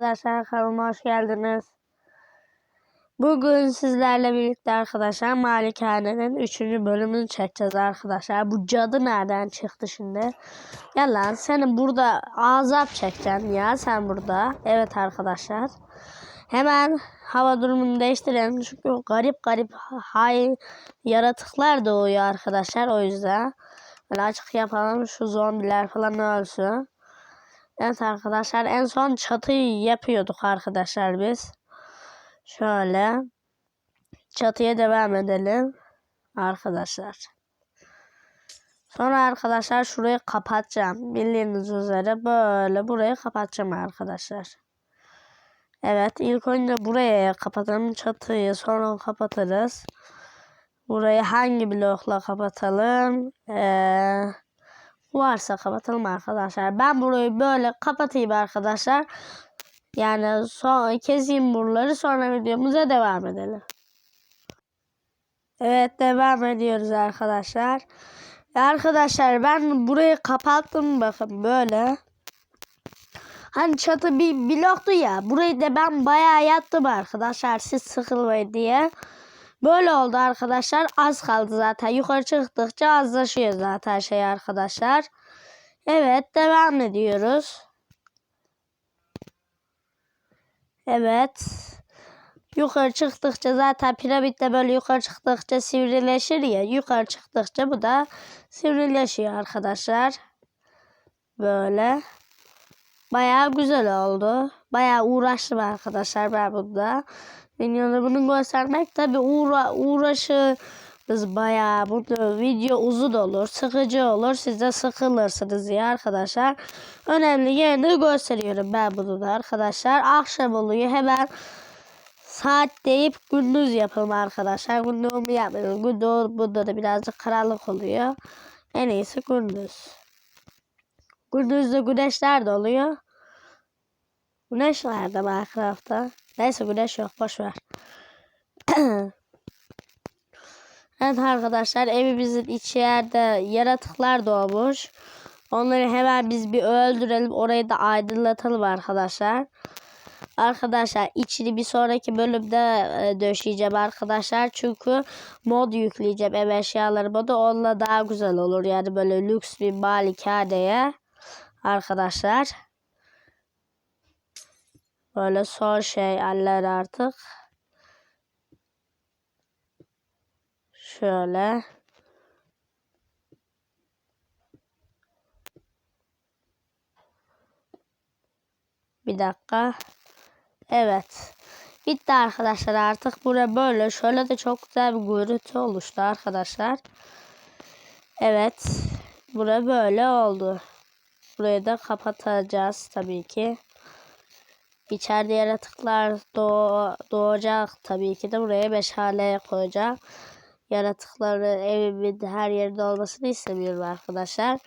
Arkadaşlar kanalıma hoş geldiniz. Bugün sizlerle birlikte arkadaşlar Malikane'nin 3. bölümünü çekeceğiz arkadaşlar. Bu cadı nereden çıktı şimdi? Gel lan seni burada azap çekeceğim ya sen burada. Evet arkadaşlar. Hemen hava durumunu değiştirelim. Çünkü garip garip hay yaratıklar doğuyor arkadaşlar o yüzden. Böyle açık yapalım şu zombiler falan ölsün. Evet arkadaşlar en son çatıyı yapıyorduk arkadaşlar biz. Şöyle çatıya devam edelim arkadaşlar. Sonra arkadaşlar şurayı kapatacağım. Bildiğiniz üzere böyle burayı kapatacağım arkadaşlar. Evet ilk önce buraya kapatalım çatıyı sonra kapatırız. Burayı hangi blokla kapatalım? Eee varsa kapatalım arkadaşlar. Ben burayı böyle kapatayım arkadaşlar. Yani son keseyim buraları sonra videomuza devam edelim. Evet devam ediyoruz arkadaşlar. Arkadaşlar ben burayı kapattım bakın böyle. Hani çatı bir bloktu ya. Burayı da ben bayağı yattım arkadaşlar. Siz sıkılmayın diye. Böyle oldu arkadaşlar. Az kaldı zaten. Yukarı çıktıkça azlaşıyor zaten şey arkadaşlar. Evet devam ediyoruz. Evet. Yukarı çıktıkça zaten piramitte böyle yukarı çıktıkça sivrileşir ya. Yukarı çıktıkça bu da sivrileşiyor arkadaşlar. Böyle. Bayağı güzel oldu. Bayağı uğraştım arkadaşlar ben bunda. Videoda bunu göstermek tabi uğra uğraşırız bayağı. Bu video uzun olur, sıkıcı olur. Siz de sıkılırsınız ya arkadaşlar. Önemli yerini gösteriyorum ben bunu da arkadaşlar. Akşam oluyor hemen saat deyip gündüz yapalım arkadaşlar. Gündüz yapmayalım. Gündüz bunda da birazcık karanlık oluyor. En iyisi gündüz. Gündüzde güneşler de oluyor. Güneş nerede Minecraft'ta? Neyse güneş yok boş ver. evet arkadaşlar evimizin içeride yaratıklar doğmuş. Onları hemen biz bir öldürelim. Orayı da aydınlatalım arkadaşlar. Arkadaşlar içini bir sonraki bölümde e, döşeyeceğim arkadaşlar. Çünkü mod yükleyeceğim ev eşyaları modu. Onunla daha güzel olur. Yani böyle lüks bir malikaneye arkadaşlar. Böyle son şey eller artık. Şöyle. Bir dakika. Evet. Bitti arkadaşlar artık. Buraya böyle. Şöyle de çok güzel bir görüntü oluştu arkadaşlar. Evet. Buraya böyle oldu. Burayı da kapatacağız tabii ki. İçeride yaratıklar doğ doğacak tabii ki de buraya meşale koyacağım. Yaratıkları evimin her yerinde olmasını istemiyorum arkadaşlar.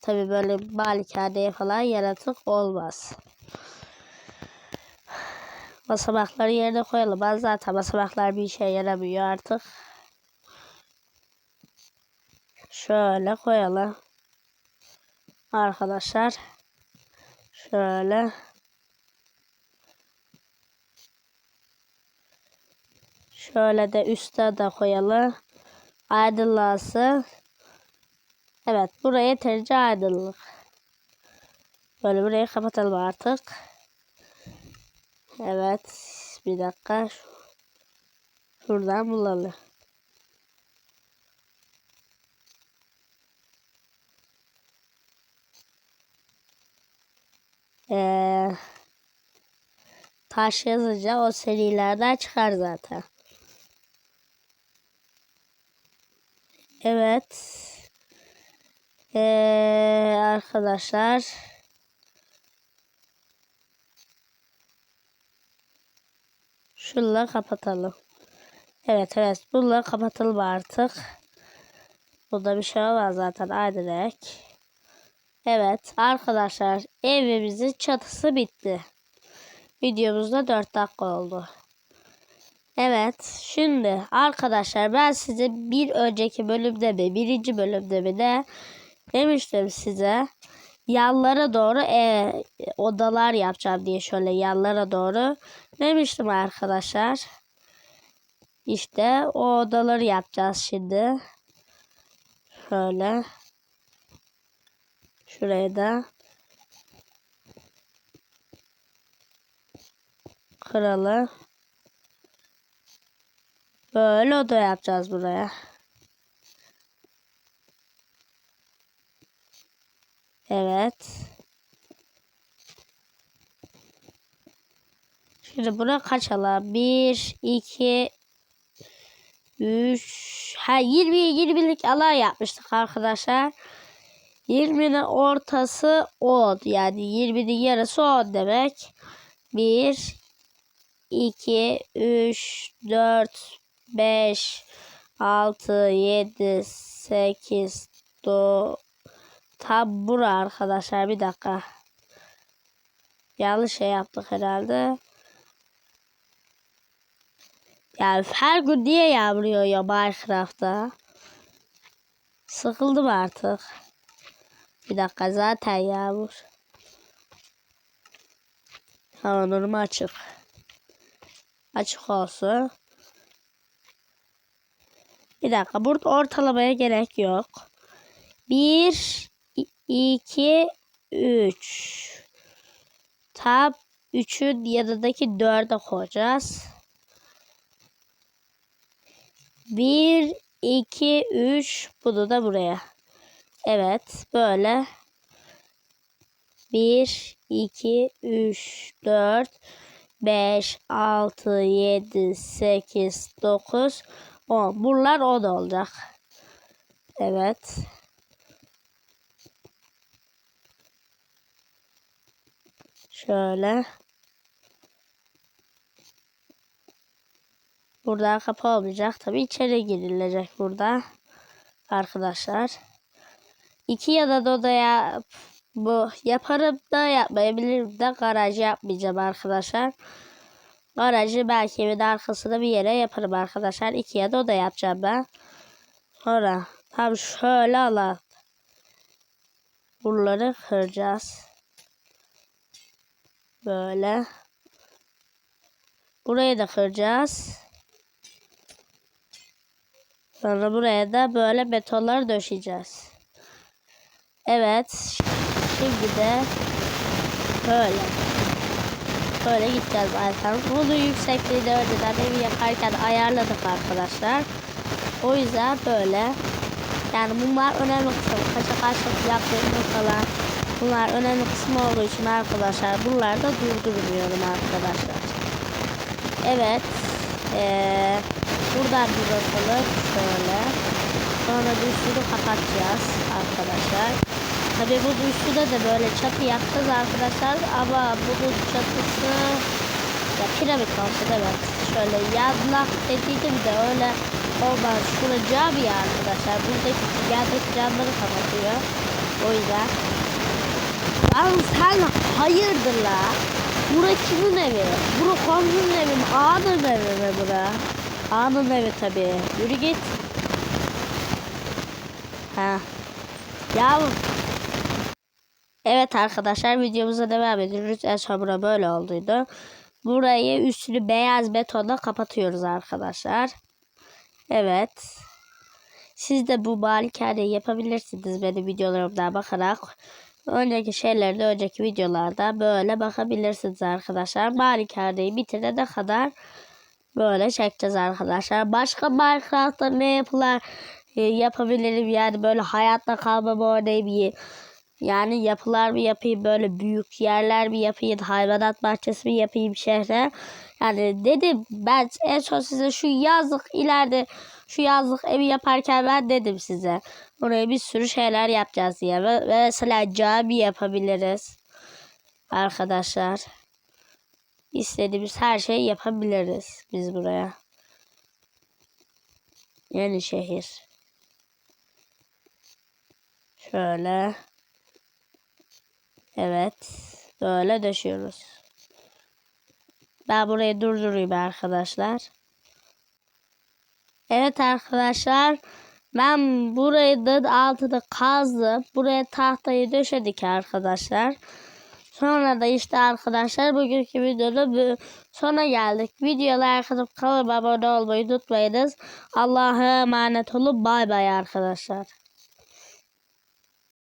Tabii böyle malikaneye falan yaratık olmaz. Basamakları yerine koyalım. Ben zaten basamaklar bir işe yaramıyor artık. Şöyle koyalım. Arkadaşlar. Şöyle. Şöyle de üstte de koyalım. Aydınlansın. Evet buraya yeterince aydınlık. Böyle burayı kapatalım artık. Evet. Bir dakika. Şuradan bulalım. Ee, taş yazınca o serilerden çıkar zaten. Evet. Ee, arkadaşlar. Şunla kapatalım. Evet evet. Bununla kapatalım artık. Burada bir şey olmaz zaten. Aynı. Evet arkadaşlar evimizin çatısı bitti. Videomuzda 4 dakika oldu. Evet şimdi arkadaşlar ben size bir önceki bölümde mi birinci bölümde mi de demiştim size. yanlara doğru e, odalar yapacağım diye şöyle yanlara doğru demiştim arkadaşlar. İşte o odaları yapacağız şimdi. Şöyle. Şuraya da kralı. Böyle oda yapacağız buraya. Evet. Şimdi buna kaç ala? 1, 2, 3, ha 20 20'lik alan yapmıştık arkadaşlar. 20'nin ortası 10 yani 20'nin yarısı 10 demek. 1, 2, 3, 4, 5, 6, 7, 8, 9, Tam bura arkadaşlar bir dakika. Yanlış şey yaptık herhalde. Yani her gün niye yağmur ya Minecraft'ta? Sıkıldım artık. Bir dakika zaten yağmur. Havalarım açık. Açık olsun. Bir dakika burada ortalamaya gerek yok. Bir 2, 3. Tam 3'ün yanındaki 4'e koyacağız. 1, 2, 3. Bunu da buraya. Evet. Böyle. 1, 2, 3, 4, 5, 6, 7, 8, 9, 10. Bunlar 10 olacak. Evet. Şöyle. Burada kapı olmayacak. Tabii içeri girilecek burada. Arkadaşlar. İki ya da odaya bu yaparım da yapmayabilirim de garaj yapmayacağım arkadaşlar. Garajı belki evin arkasında bir yere yaparım arkadaşlar. İki ya da oda yapacağım ben. Sonra tam şöyle alalım. Bunları kıracağız. Böyle. Burayı da kıracağız. Sonra buraya da böyle betonları döşeyeceğiz. Evet. Şimdi de böyle. Böyle gideceğiz zaten. Bunu yüksekliği de önceden evi yaparken ayarladık arkadaşlar. O yüzden böyle. Yani bunlar önemli kısım. Kaça kaçlık yaptığımız falan Bunlar önemli kısım olduğu için arkadaşlar bunları da durdurmuyorum arkadaşlar. Evet. Ee, buradan bir bakalım. Şöyle. Sonra üstünü kapatacağız arkadaşlar. Tabi bu üstüne de böyle çatı yapacağız arkadaşlar. Ama bunun çatısı ya piramit olsun evet. Şöyle yazlak dediydim de öyle olmaz. Şurada cam ya arkadaşlar. Buradaki yerdeki camları kapatıyor. O yüzden Lan sen hayırdır la? Bura kimin evi? Bura komşunun evi mi? Ağanın evi mi bura? Ağanın evi tabi. Yürü git. Ha. Ya Evet arkadaşlar videomuza devam ediyoruz. En son bura böyle olduydu. Burayı üstünü beyaz betonla kapatıyoruz arkadaşlar. Evet. Siz de bu malikaneyi yapabilirsiniz benim videolarımdan bakarak. Önceki şeylerde, önceki videolarda böyle bakabilirsiniz arkadaşlar. Malikaneyi bitirene kadar böyle çekeceğiz arkadaşlar. Başka Minecraft'ta ne yapılar e, yapabilirim yani böyle hayatta kalma mı oynayayım. Yani yapılar mı yapayım böyle büyük yerler mi yapayım hayvanat bahçesi mi yapayım şehre. Yani dedim ben en son size şu yazlık ileride şu yazlık evi yaparken ben dedim size. Buraya bir sürü şeyler yapacağız diye. Mesela cami yapabiliriz. Arkadaşlar. İstediğimiz her şeyi yapabiliriz biz buraya. Yeni şehir. Şöyle. Evet. Böyle döşüyoruz. Ben burayı durdurayım arkadaşlar. Evet arkadaşlar. Ben burayı da altını kazdım. Buraya tahtayı döşedik arkadaşlar. Sonra da işte arkadaşlar bugünkü videoda sona geldik. Videoya like atıp kanalıma abone olmayı unutmayınız. Allah'a emanet olun. Bay bay arkadaşlar.